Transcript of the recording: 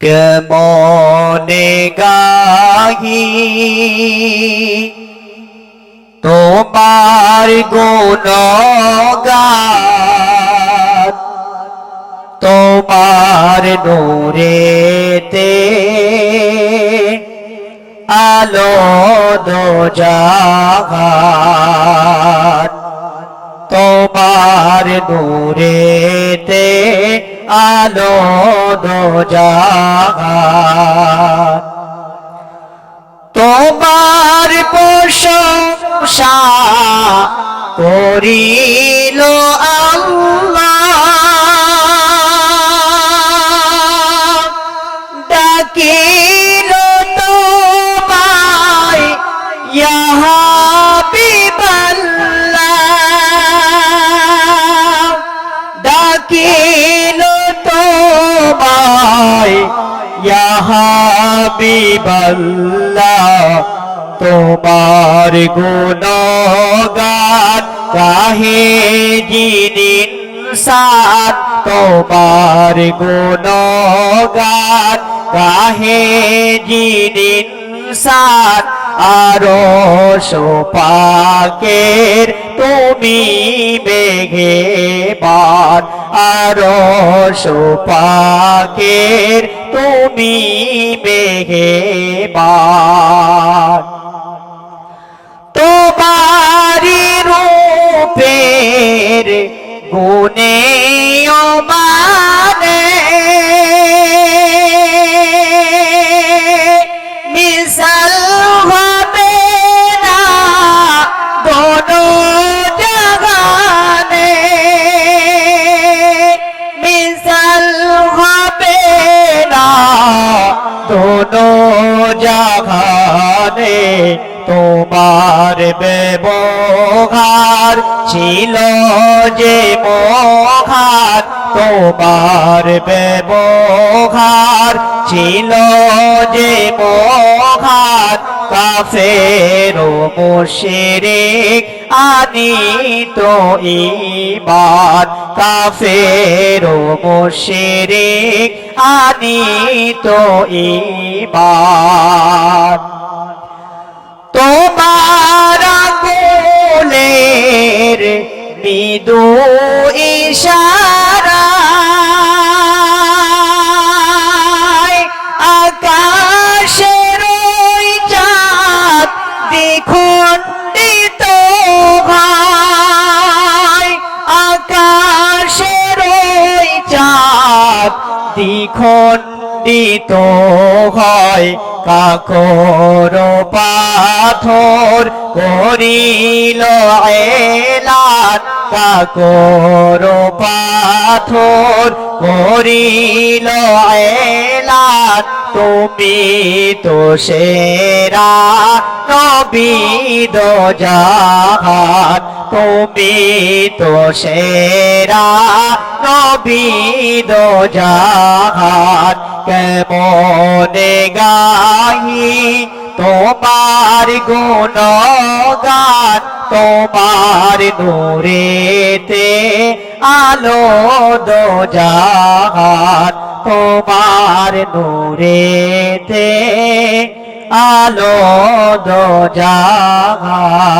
কেমনে গাহি? তোমার গুণগান তোমার নূরেতে আলো দো জাগান তোমার নূরেতে আলো দো জাগান তোমার প্রশংসা করিল বিবাল্লাহ তোমার গুণগান, গাহে জিনিন সাত তোমার গুণগান, গাহে জিনিন সাত আরও সোপাকের তুমি বেঘে বান আরও সোপাকের তুমি বেঘে বান তোমারি রূপের গুণে জাগানে তোমার ব্যবহার ছিল যে মহান, তোমার ব্যবহার ছিল যে মহান। কাফের মুশরিক আনি তো ইমান কাফের মুশরিক আনি তো ইমান ইশারায় আকাশের ওই চাঁদ হয় আকাশের ওই চাঁদ দ্বিখণ্ডিত হয় কাকর পাথর করিল এলান। কাকর পাথর করিল এলান। তুমি তো সেরা নবীদ জাহান তুমি তো সেরা নবীদ জাহান কেমনে গাহি? তোমার গুণগান তোমার নূরেতে আলো দো জাহান তোমার নূরেতে আলো দো জাহান